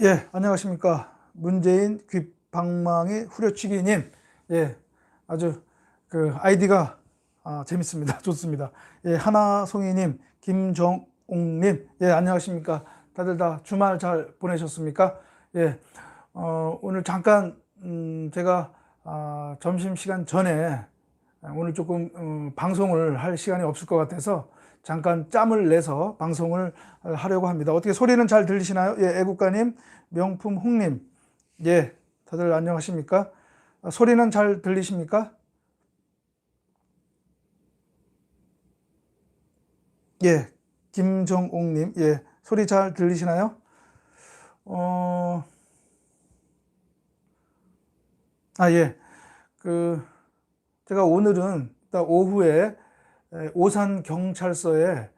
예, 안녕하십니까. 문재인 귓방망이 후려치기님. 예, 아주 그 아이디가 아, 재밌습니다. 좋습니다. 예, 하나송이님, 김정옥님. 예, 안녕하십니까. 다들 다 주말 잘 보내셨습니까? 예, 어, 오늘 잠깐, 음, 제가 아, 점심시간 전에 오늘 조금 음, 방송을 할 시간이 없을 것 같아서 잠깐 짬을 내서 방송을 하려고 합니다. 어떻게 소리는 잘 들리시나요? 예, 애국가님, 명품 홍님, 예, 다들 안녕하십니까? 아, 소리는 잘 들리십니까? 예, 김정옥님, 예, 소리 잘 들리시나요? 어, 아, 예, 그, 제가 오늘은 오후에 에, 오산 경찰서에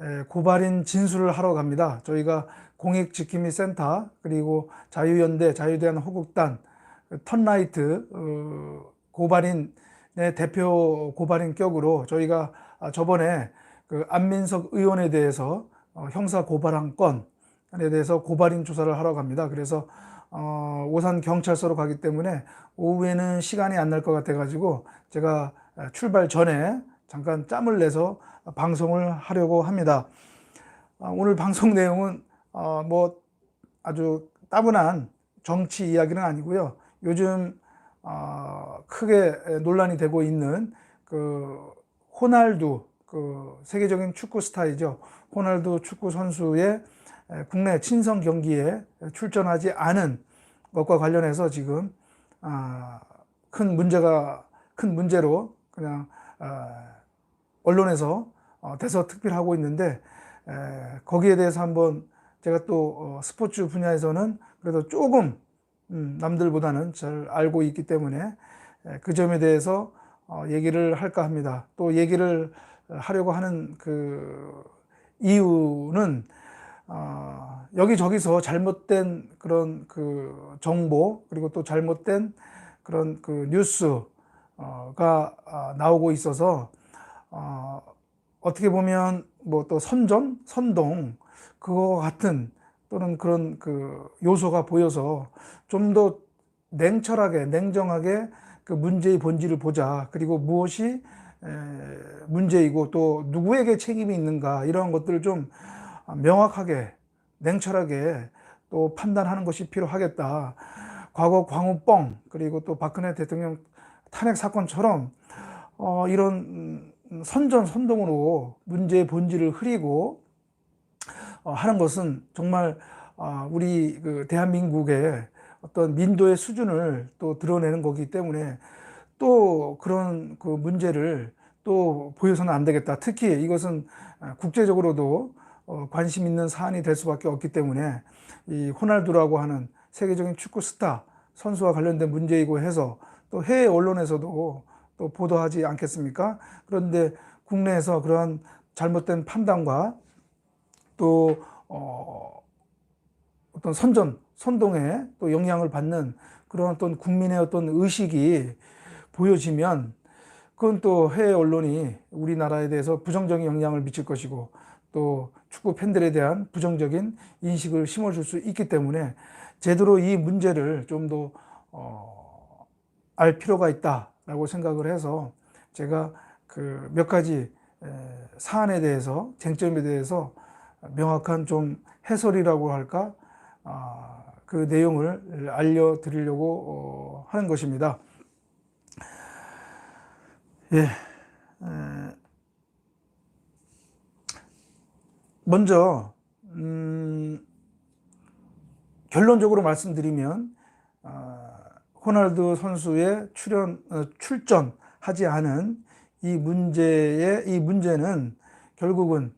에, 고발인 진술을 하러 갑니다. 저희가 공익지킴이 센터 그리고 자유연대, 자유대한 호국단, 턴라이트 어, 고발인의 대표 고발인 격으로 저희가 아, 저번에 그 안민석 의원에 대해서 어, 형사 고발한 건에 대해서 고발인 조사를 하러 갑니다. 그래서 어, 오산 경찰서로 가기 때문에 오후에는 시간이 안 날 것 같아가지고 제가 출발 전에 잠깐 짬을 내서 방송을 하려고 합니다. 아, 오늘 방송 내용은 어, 뭐 아주 따분한 정치 이야기는 아니고요. 요즘 어, 크게 논란이 되고 있는 그 호날두 그 세계적인 축구 스타이죠. 호날두 축구 선수의 국내 친선 경기에 출전하지 않은 것과 관련해서 지금 아, 큰 문제가 큰 문제로 그냥 아, 언론에서 어, 대서특필하고 있는데 거기에 대해서 한번 제가 또 어, 스포츠 분야에서는 그래도 조금 음, 남들보다는 잘 알고 있기 때문에 그 점에 대해서 어, 얘기를 할까 합니다. 또 얘기를 하려고 하는 그 이유는 어, 여기저기서 잘못된 그런 그 정보 그리고 또 잘못된 그런 그 뉴스가 아, 나오고 있어서 어떻게 보면 뭐 또 선전, 선동 그거 같은 또는 그런 그 요소가 보여서 좀 더 냉철하게, 냉정하게 그 문제의 본질을 보자. 그리고 무엇이 문제이고 또 누구에게 책임이 있는가 이러한 것들을 좀 명확하게, 냉철하게 또 판단하는 것이 필요하겠다. 과거 광우뻥 그리고 또 박근혜 대통령 탄핵 사건처럼 어, 이런 선전 선동으로 문제의 본질을 흐리고 어, 하는 것은 정말 어, 우리 그 대한민국의 어떤 민도의 수준을 또 드러내는 거기 때문에 또 그런 그 문제를 또 보여서는 안 되겠다. 특히 이것은 국제적으로도 어, 관심 있는 사안이 될 수밖에 없기 때문에 이 호날두라고 하는 세계적인 축구 스타 선수와 관련된 문제이고 해서 또 해외 언론에서도 또 보도하지 않겠습니까? 그런데 국내에서 그러한 잘못된 판단과 또 어, 어떤 선전, 선동에 또 영향을 받는 그런 어떤 국민의 어떤 의식이 보여지면 그건 또 해외 언론이 우리나라에 대해서 부정적인 영향을 미칠 것이고 또 축구 팬들에 대한 부정적인 인식을 심어줄 수 있기 때문에 제대로 이 문제를 좀더 어, 알 필요가 있다 라고 생각을 해서 제가 그 몇 가지 사안에 대해서 쟁점에 대해서 명확한 좀 해설이라고 할까 아, 그 내용을 알려드리려고 어, 하는 것입니다. 예. 먼저 음, 결론적으로 말씀드리면 어, 호날두 선수의 출연 어, 출전하지 않은 이 문제의 이 문제는 결국은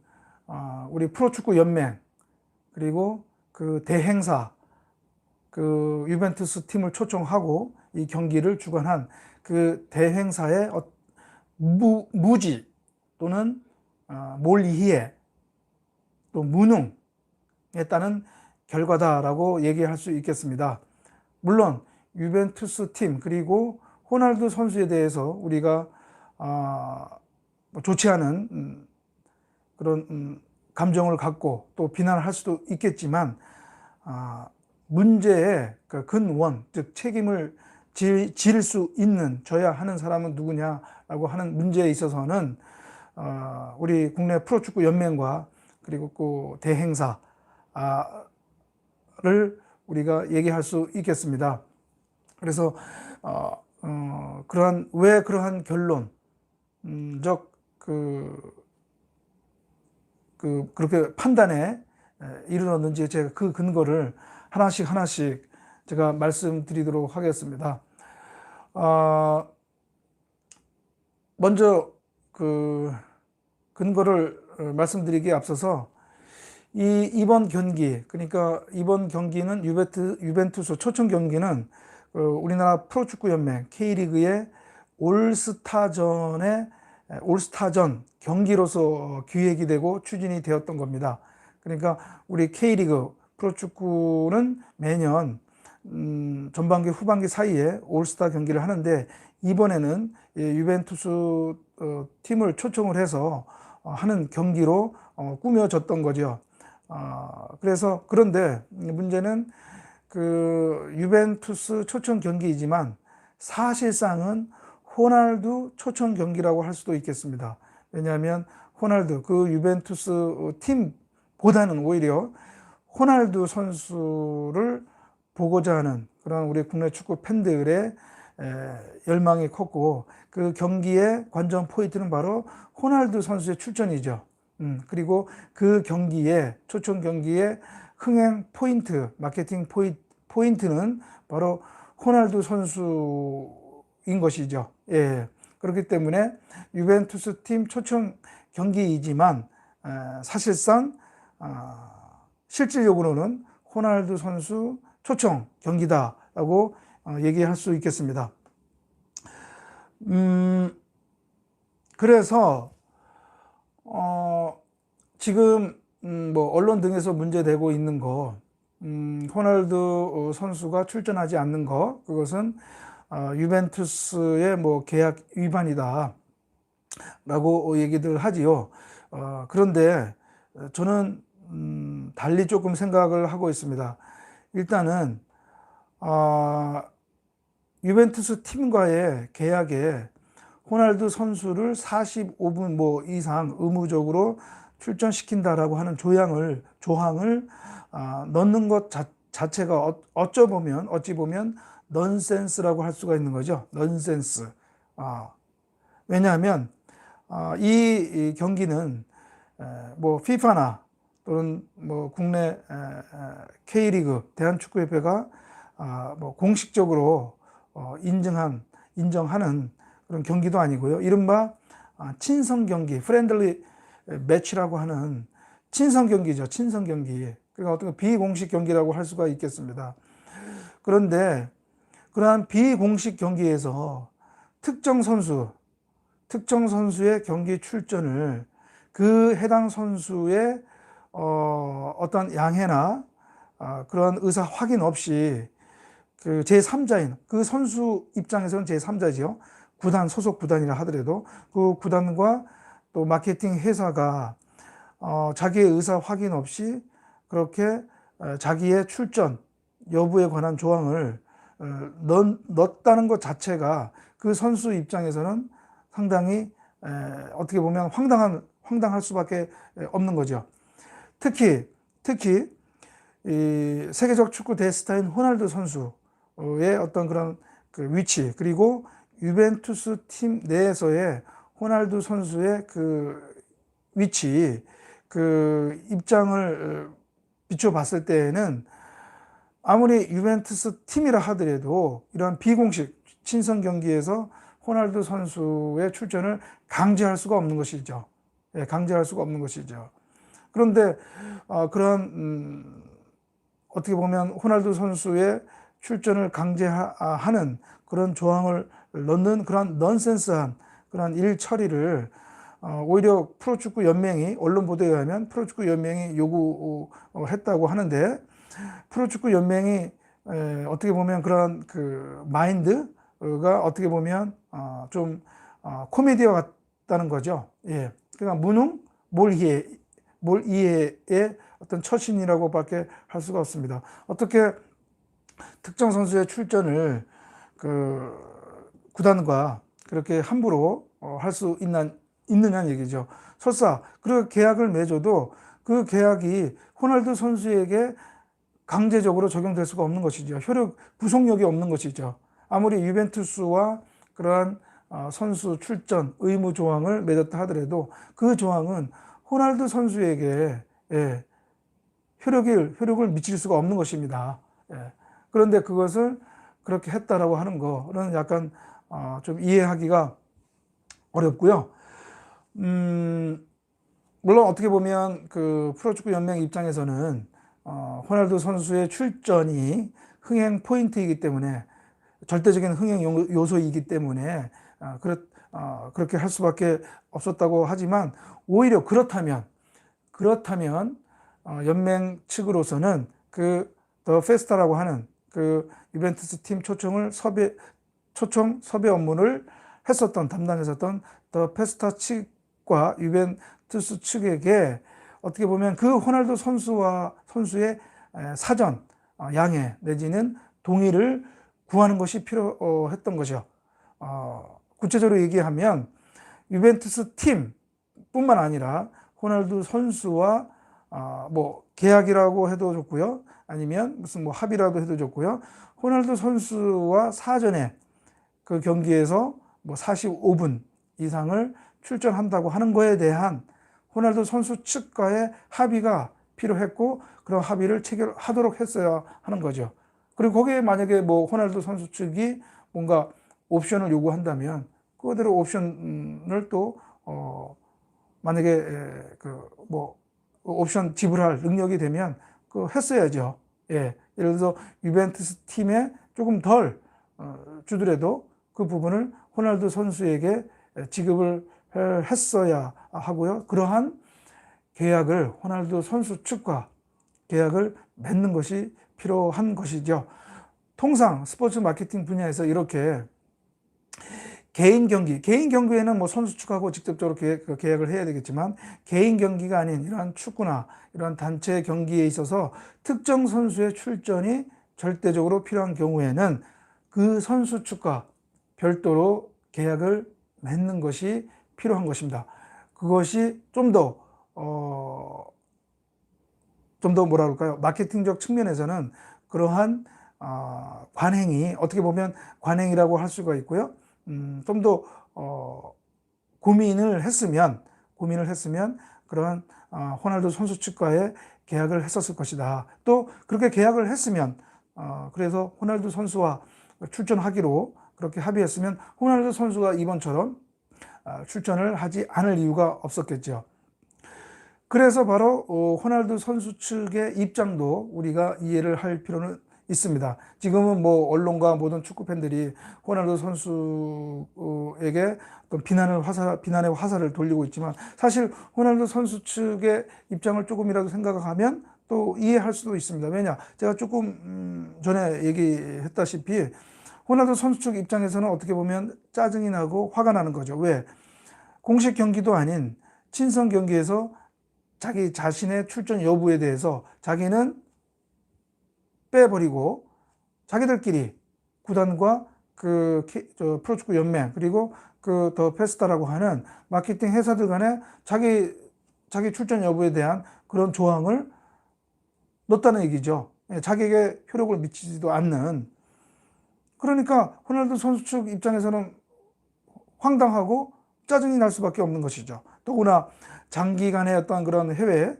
어, 우리 프로축구 연맹 그리고 그 대행사 그 유벤투스 팀을 초청하고 이 경기를 주관한 그 대행사의 어, 무, 무지 또는 어, 몰이해 또 무능에 따른 결과다라고 얘기할 수 있겠습니다. 물론 유벤투스 팀 그리고 호날두 선수에 대해서 우리가 아, 뭐 좋지 않은 음, 그런 음, 감정을 갖고 또 비난을 할 수도 있겠지만 아, 문제의 그 근원, 즉 책임을 질, 질 수 있는 져야 하는 사람은 누구냐라고 하는 문제에 있어서는 어, 우리 국내 프로축구 연맹과 그리고 그 대행사를 우리가 얘기할 수 있겠습니다. 그래서 어, 어, 그러한 왜 그러한 결론적 그, 그 그렇게 판단에 이르렀는지 제가 그 근거를 하나씩 하나씩 제가 말씀드리도록 하겠습니다. 어, 먼저 그 근거를 말씀드리기에 앞서서 이 이번 경기 그러니까 이번 경기는 유벤투, 유벤투스 초청 경기는 어, 우리나라 프로축구 연맹 K리그의 올스타전의 올스타전 경기로서 기획이 되고 추진이 되었던 겁니다. 그러니까 우리 K리그 프로축구는 매년 음, 전반기 후반기 사이에 올스타 경기를 하는데 이번에는 유벤투스 어, 팀을 초청을 해서 어, 하는 경기로 어, 꾸며졌던 거죠. 어, 그래서 그런데 문제는 그 유벤투스 초청 경기이지만 사실상은 호날두 초청 경기라고 할 수도 있겠습니다. 왜냐하면 호날두 그 유벤투스 팀보다는 오히려 호날두 선수를 보고자 하는 그런 우리 국내 축구 팬들의 열망이 컸고 그 경기의 관전 포인트는 바로 호날두 선수의 출전이죠. 음, 그리고 그 경기에 초청 경기의 흥행 포인트, 마케팅 포인트 는 바로 호날두 선수인 것이죠. 예. 그렇기 때문에 유벤투스 팀 초청 경기이지만 사실상 아, 실질적으로는 호날두 선수 초청 경기다라고 어, 얘기할 수 있겠습니다. 음, 그래서 어, 지금 음, 뭐 언론 등에서 문제되고 있는 거, 음, 호날두 어, 선수가 출전하지 않는 거, 그것은 어, 유벤투스의 뭐 계약 위반이다. 라고 얘기들 하지요. 어, 그런데 저는 음, 달리 조금 생각을 하고 있습니다. 일단은 어, 유벤투스 팀과의 계약에 호날두 선수를 45분 뭐 이상 의무적으로 출전시킨다라고 하는 조항을 조항을 어, 넣는 것 자, 자체가 어, 어쩌 보면 어찌 보면 넌센스라고 할 수가 있는 거죠. 넌센스. 어, 왜냐하면 어, 이, 이, 경기는 에, 뭐 피파나 또는 뭐 국내 K리그 대한축구협회가 아, 뭐 공식적으로 어, 인정한 인정하는 그런 경기도 아니고요. 이른바 아, 친선 경기, 프렌들리 매치라고 하는 친선 경기죠. 친선 경기. 그러니까 어떤 비공식 경기라고 할 수가 있겠습니다. 그런데 그러한 비공식 경기에서 특정 선수, 특정 선수의 경기 출전을 그 해당 선수의 어, 어떤 양해나 어, 그런 의사 확인 없이 그 제3자인 그 선수 입장에서는 제3자지요. 구단 소속 구단이라 하더라도 그 구단과 또 마케팅 회사가 어, 자기의 의사 확인 없이 그렇게 어, 자기의 출전 여부에 관한 조항을 어, 넣, 넣었다는 것 자체가 그 선수 입장에서는 상당히 에, 어떻게 보면 황당한 황당할 수밖에 없는 거죠. 특히 특히 이 세계적 축구 대스타인 호날두 선수의 어떤 그런 그 위치 그리고 유벤투스 팀 내에서의 호날두 선수의 그 위치 그 입장을 비춰봤을 때에는 아무리 유벤투스 팀이라 하더라도 이러한 비공식 친선 경기에서 호날두 선수의 출전을 강제할 수가 없는 것이죠. 예, 강제할 수가 없는 것이죠. 그런데 어, 그런 음, 어떻게 보면 호날두 선수의 출전을 강제하는 그런 조항을 넣는 그런 넌센스한 그런 일 처리를 어, 오히려 프로축구 연맹이 언론 보도에 의하면 프로축구 연맹이 요구했다고 하는데 프로축구 연맹이 에, 어떻게 보면 그런 그 마인드가 어떻게 보면 어, 좀 어, 코미디와 같다는 거죠. 예. 그러니까 무능 몰이해 몰 이해의 어떤 처신이라고밖에 할 수가 없습니다. 어떻게 특정 선수의 출전을 그 구단과 그렇게 함부로 어, 할수 있는 있느냐는 얘기죠. 설사 그리고 계약을 맺어도 그 계약이 호날두 선수에게 강제적으로 적용될 수가 없는 것이죠. 효력 구속력이 없는 것이죠. 아무리 유벤투스와 그러한 어, 선수 출전 의무 조항을 맺었다 하더라도 그 조항은 호날두 선수에게 예, 효력을 효력을 미칠 수가 없는 것입니다. 예. 그런데 그것을 그렇게 했다라고 하는 거는 약간 어, 좀 이해하기가 어렵고요. 음, 물론 어떻게 보면 그 프로축구 연맹 입장에서는 어, 호날두 선수의 출전이 흥행 포인트이기 때문에 절대적인 흥행 요- 요소이기 때문에 어, 그렇, 어, 그렇게 할 수밖에 없었다고 하지만 오히려 그렇다면 그렇다면 어, 연맹 측으로서는 그 더 페스타라고 하는 그 유벤투스 팀 초청을 섭외 초청 섭외 업무를 했었던 담당했었던 더 페스타 측 과 유벤투스 측에게 어떻게 보면 그 호날두 선수와 선수의 에, 사전 어, 양해 내지는 동의를 구하는 것이 필요했던 것이요. 어, 구체적으로 얘기하면 유벤투스 팀뿐만 아니라 호날두 선수와 아, 뭐 계약이라고 해도 좋고요. 아니면 무슨 뭐 합의라도 해도 좋고요. 호날두 선수와 사전에 그 경기에서 뭐 45분 이상을 출전한다고 하는 거에 대한 호날두 선수 측과의 합의가 필요했고 그런 합의를 체결하도록 했어야 하는 거죠. 그리고 거기에 만약에 뭐 호날두 선수 측이 뭔가 옵션을 요구한다면 그대로 옵션을 또 어, 만약에 그 뭐 옵션 지불할 능력이 되면 그 했어야죠. 예. 예를 들어서 유벤투스 팀에 조금 덜 어, 주더라도 그 부분을 호날두 선수에게 지급을 했어야 하고요. 그러한 계약을 호날두 선수 측과 계약을 맺는 것이 필요한 것이죠. 통상 스포츠 마케팅 분야에서 이렇게 개인 경기, 개인 경기에는 뭐 선수 측하고 직접적으로 계약, 그 계약을 해야 되겠지만 개인 경기가 아닌 이러한 축구나 이러한 단체 경기에 있어서 특정 선수의 출전이 절대적으로 필요한 경우에는 그 선수 측과 별도로 계약을 맺는 것이 필요한 것입니다. 그것이 좀 더, 어, 좀 더 뭐라 그럴까요? 마케팅적 측면에서는 그러한 어, 관행이 어떻게 보면 관행이라고 할 수가 있고요. 음, 좀더 어, 고민을 했으면 고민을 했으면 그러한 어, 호날두 선수 측과의 계약을 했었을 것이다. 또 그렇게 계약을 했으면 어, 그래서 호날두 선수와 출전하기로 그렇게 합의했으면 호날두 선수가 이번처럼 어, 출전을 하지 않을 이유가 없었겠죠. 그래서 바로 어, 호날두 선수 측의 입장도 우리가 이해를 할 필요는 있습니다. 지금은 뭐 언론과 모든 축구 팬들이 호날두 선수에게 어떤 비난을 화살, 비난의 화살을 돌리고 있지만 사실 호날두 선수 측의 입장을 조금이라도 생각하면 또 이해할 수도 있습니다. 왜냐? 제가 조금 음, 전에 얘기했다시피 호날두 선수 측 입장에서는 어떻게 보면 짜증이 나고 화가 나는 거죠. 왜? 공식 경기도 아닌 친선 경기에서 자기 자신의 출전 여부에 대해서 자기는 빼버리고 자기들끼리 구단과 그 프로축구 연맹 그리고 그 더 페스타라고 하는 마케팅 회사들 간에 자기 자기 출전 여부에 대한 그런 조항을 넣었다는 얘기죠. 예, 자기에게 효력을 미치지도 않는 그러니까 호날두 선수 측 입장에서는 황당하고 짜증이 날 수밖에 없는 것이죠. 더구나 장기간의 어떤 그런 해외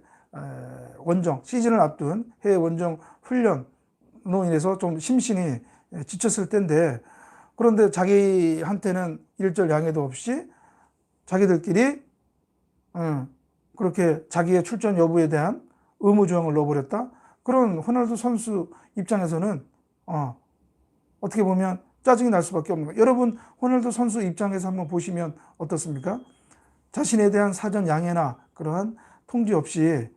원정 시즌을 앞둔 해외 원정 훈련 로 인해서 좀 심신이 지쳤을 텐데 그런데 자기한테는 일절 양해도 없이 자기들끼리 그렇게 자기의 출전 여부에 대한 의무 조항을 넣어버렸다. 그런 호날두 선수 입장에서는 어, 어떻게 보면 짜증이 날 수밖에 없는 거예요. 여러분 호날두 선수 입장에서 한번 보시면 어떻습니까? 자신에 대한 사전 양해나 그러한 통지 없이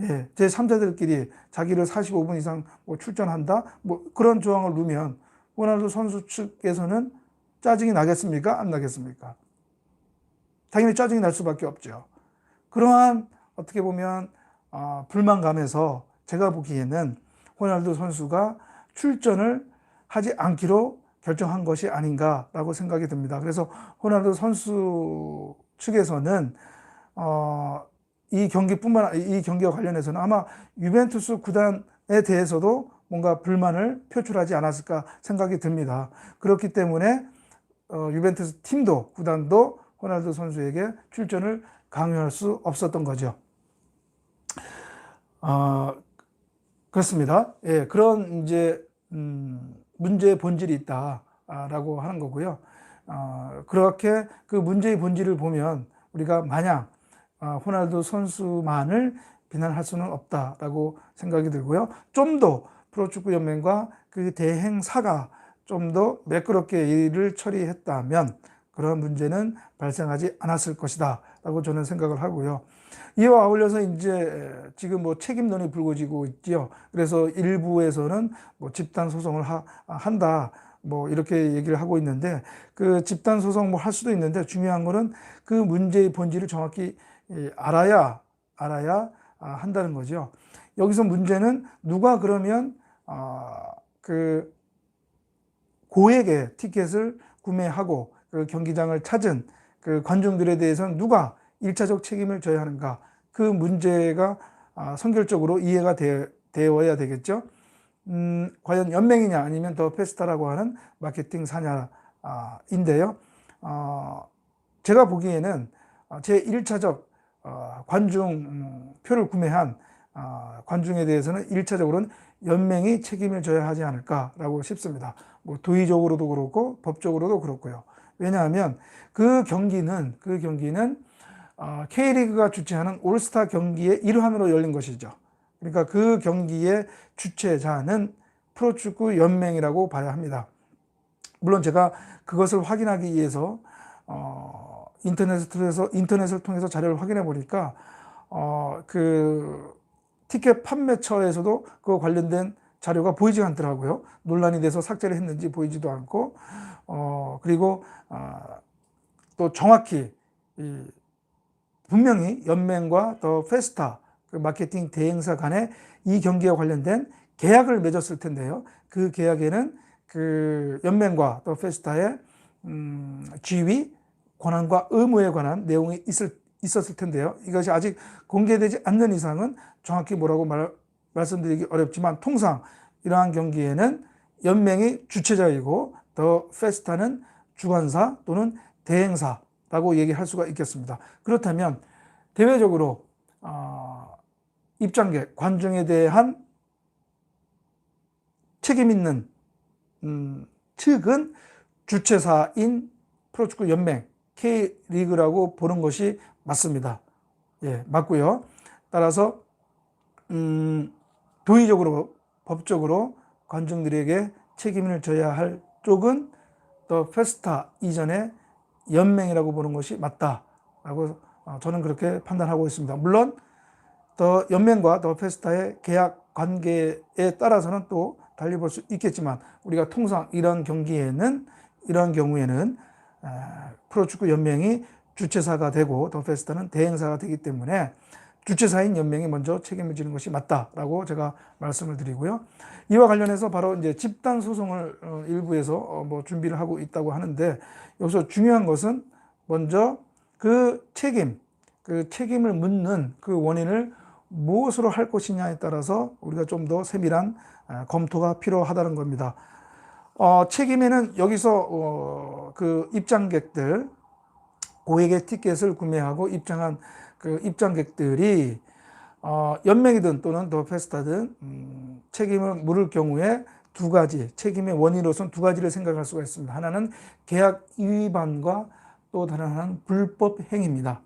예, 제 3자들끼리 자기를 45분 이상 뭐 출전한다? 뭐 그런 조항을 넣으면 호날두 선수 측에서는 짜증이 나겠습니까? 안 나겠습니까? 당연히 짜증이 날 수밖에 없죠. 그러한 어떻게 보면 어, 불만감에서 제가 보기에는 호날두 선수가 출전을 하지 않기로 결정한 것이 아닌가라고 생각이 듭니다. 그래서 호날두 선수 측에서는 어, 이 경기뿐만 이 경기와 관련해서는 아마 유벤투스 구단에 대해서도 뭔가 불만을 표출하지 않았을까 생각이 듭니다. 그렇기 때문에 어, 유벤투스 팀도 구단도 호날두 선수에게 출전을 강요할 수 없었던 거죠. 어, 그렇습니다. 예, 그런 이제 음, 문제의 본질이 있다라고 하는 거고요. 어, 그렇게 그 문제의 본질을 보면 우리가 마냥 어, 호날두 선수만을 비난할 수는 없다라고 생각이 들고요. 좀 더 프로축구 연맹과 그 대행사가 좀 더 매끄럽게 일을 처리했다면 그런 문제는 발생하지 않았을 것이다 라고 저는 생각을 하고요. 이와 아울러서 이제 지금 뭐 책임론이 불거지고 있지요. 그래서 일부에서는 뭐 집단 소송을 하, 한다. 뭐 이렇게 얘기를 하고 있는데 그 집단 소송 뭐 할 수도 있는데 중요한 거는 그 문제의 본질을 정확히 예, 알아야 알아야 아, 한다는 거죠. 여기서 문제는 누가 그러면 아, 그 고액의 티켓을 구매하고 그 경기장을 찾은 그 관중들에 대해서는 누가 일차적 책임을 져야 하는가 그 문제가 아, 선결적으로 이해가 되, 어야 되겠죠. 음, 과연 연맹이냐 아니면 더 페스타라고 하는 마케팅 사냐인데요. 어, 제가 보기에는 제 1차적 어, 관중 음, 표를 구매한 어, 관중에 대해서는 1차적으로는 연맹이 책임을 져야 하지 않을까라고 싶습니다. 뭐 도의적으로도 그렇고 법적으로도 그렇고요. 왜냐하면 그 경기는 그 경기는 어, K리그가 주최하는 올스타 경기의 일환으로 열린 것이죠. 그러니까 그 경기의 주최자는 프로축구 연맹이라고 봐야 합니다. 물론 제가 그것을 확인하기 위해서 어, 인터넷을 통해서 인터넷을 통해서 자료를 확인해 보니까 어, 그 티켓 판매처에서도 그 관련된 자료가 보이지 않더라고요. 논란이 돼서 삭제를 했는지 보이지도 않고 어, 그리고 어, 또 정확히 이, 분명히 연맹과 더 페스타 그 마케팅 대행사 간에 이 경기와 관련된 계약을 맺었을 텐데요. 그 계약에는 그 연맹과 더 페스타의 음, 지위, 권한과 의무에 관한 내용이 있을, 있었을 텐데요. 이것이 아직 공개되지 않는 이상은 정확히 뭐라고 말, 말씀드리기 어렵지만 통상 이러한 경기에는 연맹이 주최자이고 더 페스타는 주관사 또는 대행사 라고 얘기할 수가 있겠습니다. 그렇다면 대외적으로 어, 입장객, 관중에 대한 책임 있는 음, 측은 주최사인 프로축구 연맹 K리그라고 보는 것이 맞습니다. 예, 맞고요. 따라서 음, 도의적으로 법적으로 관중들에게 책임을 져야 할 쪽은 더 페스타 이전에 연맹이라고 보는 것이 맞다라고 어, 저는 그렇게 판단하고 있습니다. 물론 더 연맹과 더 페스타의 계약 관계에 따라서는 또 달리 볼 수 있겠지만 우리가 통상 이런 경기에는 이런 경우에는 프로축구 연맹이 주최사가 되고 더 페스타는 대행사가 되기 때문에 주최사인 연맹이 먼저 책임을 지는 것이 맞다라고 제가 말씀을 드리고요. 이와 관련해서 바로 이제 집단 소송을 어, 일부에서 어, 뭐 준비를 하고 있다고 하는데 여기서 중요한 것은 먼저 그 책임, 그 책임을 묻는 그 원인을 무엇으로 할 것이냐에 따라서 우리가 좀 더 세밀한 아, 검토가 필요하다는 겁니다. 어, 책임에는 여기서 어, 그 입장객들 고액의 티켓을 구매하고 입장한 그 입장객들이 어, 연맹이든 또는 더 페스타든 음, 책임을 물을 경우에 두 가지 책임의 원인으로서는 두 가지를 생각할 수가 있습니다. 하나는 계약 위반과 또 다른 하나는 불법 행위입니다.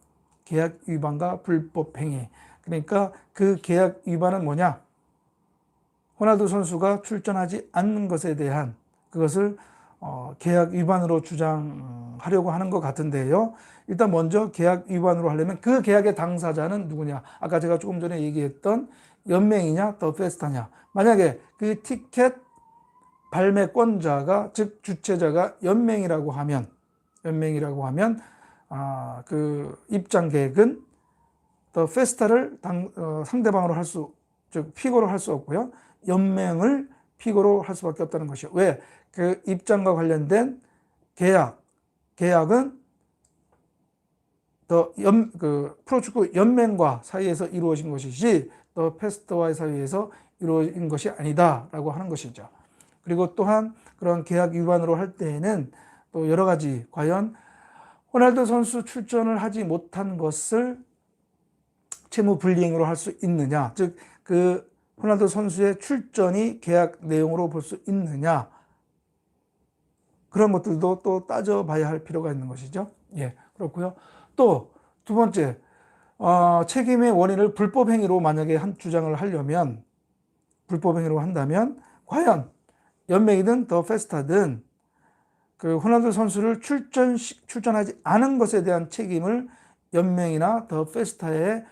계약 위반과 불법 행위. 그러니까 그 계약 위반은 뭐냐? 호날두 선수가 출전하지 않는 것에 대한 그것을 어, 계약 위반으로 주장하려고 하는 것 같은데요. 일단 먼저 계약 위반으로 하려면 그 계약의 당사자는 누구냐? 아까 제가 조금 전에 얘기했던 연맹이냐, 더 페스타냐. 만약에 그 티켓 발매권자가 즉 주최자가 연맹이라고 하면 연맹이라고 하면 아, 그 입장객은 더 페스타를 당, 어, 상대방으로 할 수, 즉 피고로 할 수 없고요. 연맹을 피고로 할 수밖에 없다는 것이요. 왜? 그 입장과 관련된 계약, 계약은 더 연, 그 프로축구 연맹과 사이에서 이루어진 것이지 더 페스트와의 사이에서 이루어진 것이 아니다라고 하는 것이죠. 그리고 또한 그런 계약 위반으로 할 때에는 또 여러 가지 과연 호날두 선수 출전을 하지 못한 것을 채무 불이행으로 할 수 있느냐, 즉 그 호날두 선수의 출전이 계약 내용으로 볼 수 있느냐 그런 것들도 또 따져봐야 할 필요가 있는 것이죠. 예, 그렇고요. 또 두 번째 어, 책임의 원인을 불법 행위로 만약에 한 주장을 하려면 불법 행위로 한다면 과연 연맹이든 더 페스타든 그 호날두 선수를 출전 출전하지 않은 것에 대한 책임을 연맹이나 더 페스타에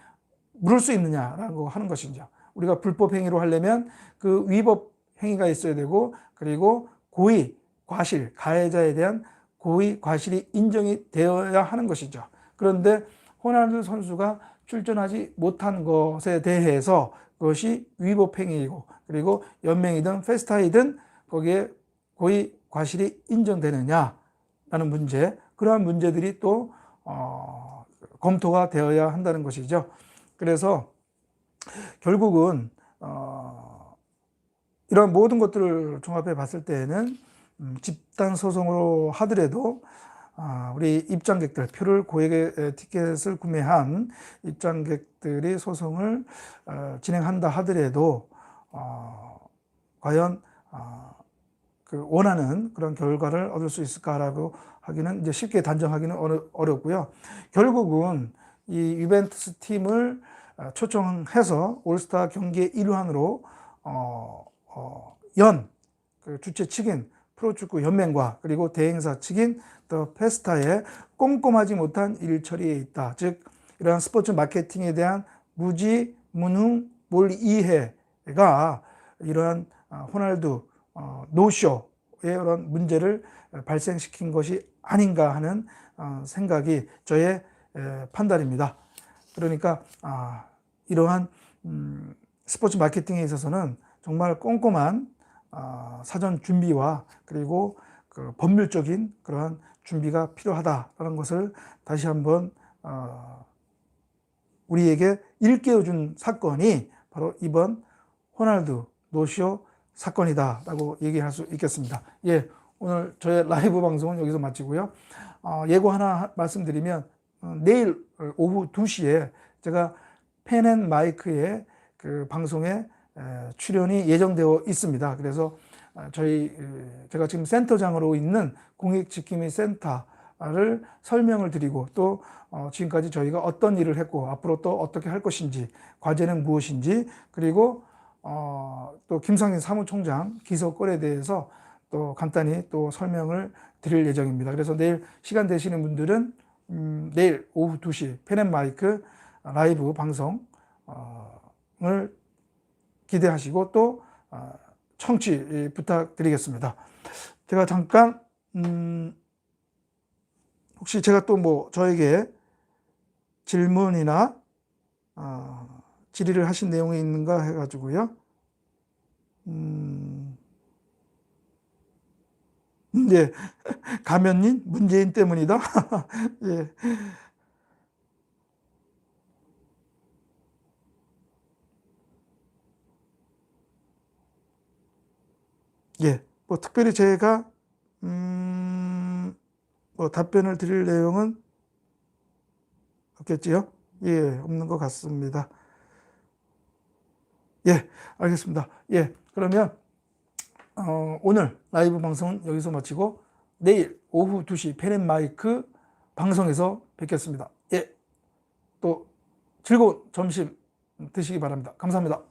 물을 수 있느냐라고 하는 것이죠. 우리가 불법 행위로 하려면 그 위법 행위가 있어야 되고 그리고 고의 과실 가해자에 대한 고의 과실이 인정이 되어야 하는 것이죠. 그런데 호날두 선수가 출전하지 못한 것에 대해서 그것이 위법 행위이고 그리고 연맹이든 페스타이든 거기에 고의 과실이 인정되느냐라는 문제 그러한 문제들이 또 어, 검토가 되어야 한다는 것이죠. 그래서 결국은 어, 이런 모든 것들을 종합해 봤을 때에는 음, 집단 소송으로 하더라도 아, 우리 입장객들 표를 고액의 티켓을 구매한 입장객들이 소송을 어, 진행한다 하더라도 어, 과연 어, 그 원하는 그런 결과를 얻을 수 있을까라고 하기는 이제 쉽게 단정하기는 어렵고요. 결국은 이 유벤투스 팀을 초청해서 올스타 경기의 일환으로 어, 어, 연그 주최 측인 프로축구 연맹과 그리고 대행사 측인 더 페스타에 꼼꼼하지 못한 일 처리에 있다. 즉 이러한 스포츠 마케팅에 대한 무지, 무능, 몰 이해가 이러한 어, 호날두 어, 노쇼의 이런 문제를 발생시킨 것이 아닌가 하는 어, 생각이 저의 판단입니다. 그러니까 아, 이러한 음, 스포츠 마케팅에 있어서는 정말 꼼꼼한 사전 준비와 그리고 그 법률적인 그러한 준비가 필요하다라는 것을 다시 한번 우리에게 일깨워 준 사건이 바로 이번 호날두 노쇼 사건이다라고 얘기할 수 있겠습니다. 예, 오늘 저의 라이브 방송은 여기서 마치고요. 어, 예고 하나 말씀드리면 어, 내일 오후 2시에 제가 펜앤 마이크의 그 방송에 에, 출연이 예정되어 있습니다. 그래서 어, 저희 제가 지금 센터장으로 있는 공익지킴이 센터를 설명을 드리고 또 어, 지금까지 저희가 어떤 일을 했고 앞으로 또 어떻게 할 것인지 과제는 무엇인지 그리고 어, 또 김상진 사무총장 기소권에 대해서 또 간단히 또 설명을 드릴 예정입니다. 그래서 내일 시간 되시는 분들은 음, 내일 오후 2시 펜앤마이크 라이브 방송을 기대하시고 또 어, 청취 부탁드리겠습니다. 제가 잠깐 음, 혹시 제가 또 뭐 저에게 질문이나 어, 질의를 하신 내용이 있는가 해가지고요. 음, 네, 가면님 문재인 때문이다. 예. 예, 뭐 특별히 제가 음, 뭐 답변을 드릴 내용은 없겠지요? 예, 없는 것 같습니다. 예, 알겠습니다. 예, 그러면 어, 오늘 라이브 방송은 여기서 마치고 내일 오후 2시 펜앤마이크 방송에서 뵙겠습니다. 예, 또 즐거운 점심 드시기 바랍니다. 감사합니다.